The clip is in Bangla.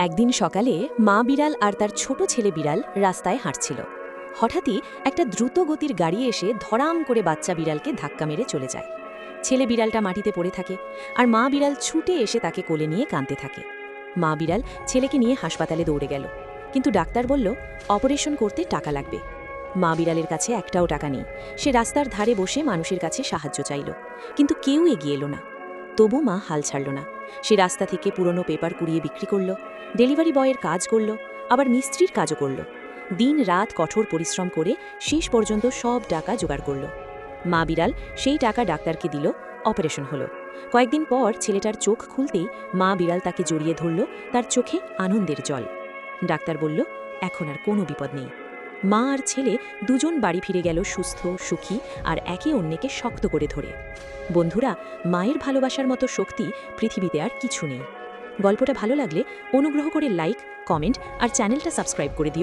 একদিন সকালে মা বিড়াল আর তার ছোট ছেলে বিড়াল রাস্তায় হাঁটছিল। হঠাৎই একটা দ্রুত গতির গাড়ি এসে ধরাম করে বাচ্চা বিড়ালকে ধাক্কা মেরে চলে যায়। ছেলে বিড়ালটা মাটিতে পড়ে থাকে আর মা বিড়াল ছুটে এসে তাকে কোলে নিয়ে কাঁদতে থাকে। মা বিড়াল ছেলেকে নিয়ে হাসপাতালে দৌড়ে গেল। কিন্তু ডাক্তার বলল, অপারেশন করতে টাকা লাগবে। মা বিড়ালের কাছে একটাও টাকা নেই। সে রাস্তার ধারে বসে মানুষের কাছে সাহায্য চাইল। কিন্তু কেউ এগিয়ে এলো না। তবু মা হাল ছাড়ল না। সে রাস্তা থেকে পুরনো পেপার কুড়িয়ে বিক্রি করল, ডেলিভারি বয়ের কাজ করল, আবার মিস্ত্রির কাজও করল। দিন রাত কঠোর পরিশ্রম করে শেষ পর্যন্ত সব টাকা জোগাড় করল। মা বিড়াল সেই টাকা ডাক্তারকে দিল, অপারেশন হলো। কয়েকদিন পর ছেলেটার চোখ খুলতেই মা বিড়াল তাকে জড়িয়ে ধরল, তার চোখে আনন্দের জল। ডাক্তার বলল, এখন আর কোনো বিপদ নেই। মা আর ছেলে দুজন বাড়ি ফিরে গেল সুস্থ, সুখী আর একে অন্যকে শক্ত করে ধরে। বন্ধুরা, মায়ের ভালোবাসার মতো শক্তি পৃথিবীতে আর কিছু নেই। গল্পটা ভালো লাগলে অনুগ্রহ করে লাইক, কমেন্ট আর চ্যানেলটা সাবস্ক্রাইব করে দিও।